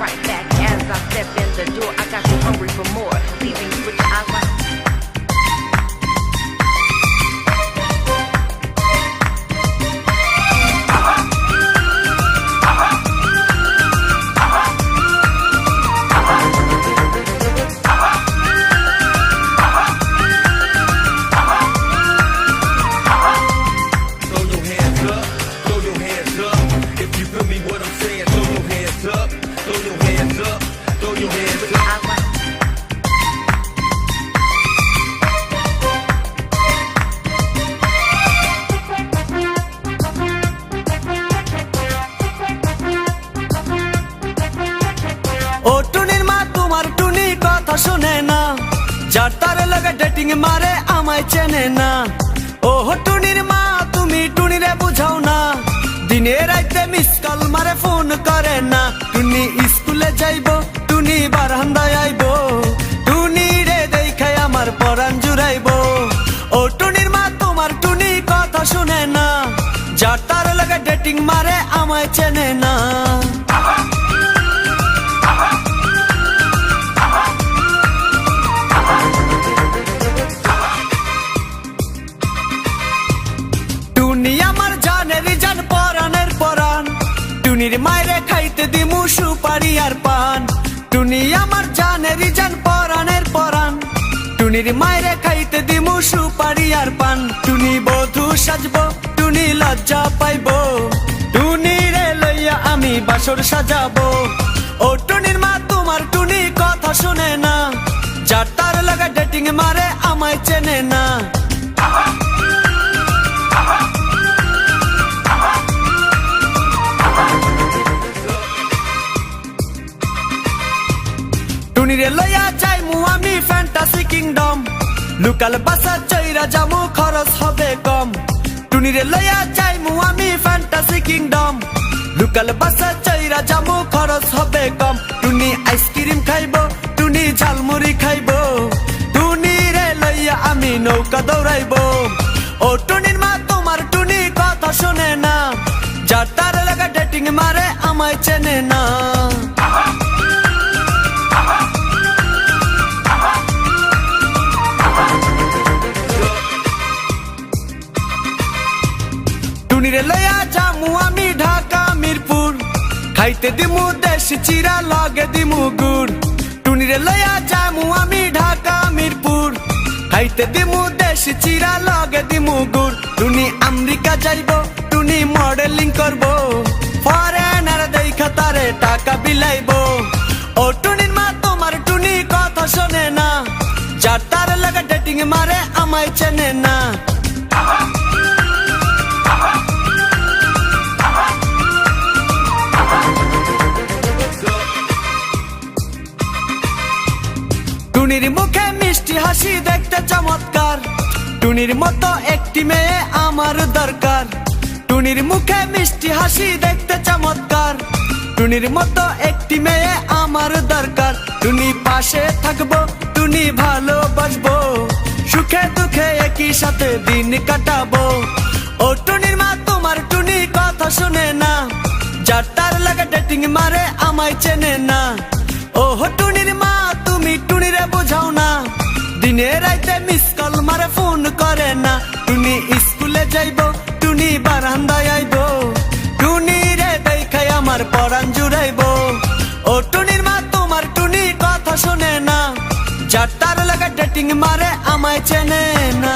right back. Dating মারে আমায় চেনে না। ও টুনির মা, তুমি টুনিরে বুঝাও না। দিনে রাইতে মিস কল মারে ফোন করে না। টুনি স্কুলে যাইব, টুনি বারান্দায় আইব। টুনি রে দেখাই আমার পরাণ জুড়াইব। ও টুনির মা, তোমার টুনি কথা শুনে না। যার তার লাগে ডেটিং মারে, আমায় চেনে না। টুনি আমার জানের জান, পরানের পরান টুনির মায়েরে খাইতে দিমু সুপারি আর পান। টুনি বধু সাজবো, টুনি লজ্জা পাইবো। টুনি রে লইয়া আমি বাসর সাজাবো। ও টুনির মা, তোমার টুনি কথা শুনে না। যার তার লাগা ডেটিং মারে, আমায় টুনিরে লইয়া যাই মু আমি ফ্যান্টাসি কিংডম লোকাল বাসা চৈরা জামু খরচ হবে কম। টুনিরে লইয়া যাই মু আমি ফ্যান্টাসি কিংডম লোকাল বাসা চৈরা জামু খরচ হবে কম। টুনি আইসক্রিম খাইব, টুনি ঝালমুড়ি খাইব। টুনি রে লইয়া আমি নৌকা দৌড়াইব। ও টুনির মা, তোমার টুনি কথা শোনে না। যার তার লাগা ডেটিং মারে, আমায় চেনে না। খাইতে দিমু দেশি চিরা, লগে দিমু গুড়। টুনিরে লইয়া যামু আমি ঢাকা, মিরপুর। খাইতে দিমু দেশি চিরা, লগে দিমু গুড়। টুনি আমেরিকা যাইব, টুনি মডেলিং করব। ফরেনার দেখা তারে টাকা বিলাইব। ও টুনির মা, তোমার টুনি কথা শোনে না। যার তার লাগা ডেটিং মারে, আমায় চেনে না। টুনির মুখে মিষ্টি হাসি দেখতে চমৎকার। টুনির মতো একটি মেয়ে আমার দরকার। টুনির মুখে মিষ্টি হাসি দেখতে চমৎকার। টুনির মতো একটি মেয়ে আমার দরকার। টুনি পাশে থাকব, টুনি ভালোবাসবো। সুখে দুঃখে একই সাথে দিন কাটাবো। ও টুনির মা, তোমার টুনি কথা শুনে না। যার তার লাগা ডেটিং মারে আমায় চেনে না। ও টুনির মা দিনে রাইতে মিস কল মারে ফোন করে না। তুমি স্কুলে যাইব, টুনি বারান্দায় আইব। টুনি রে দেখাই আমার পরাণ জুড়াইব। ও টুনির মা, তোমার টুনি কথা শোনে না। যার তার লাগা ডেটিং মারে, আমায় চেনে না।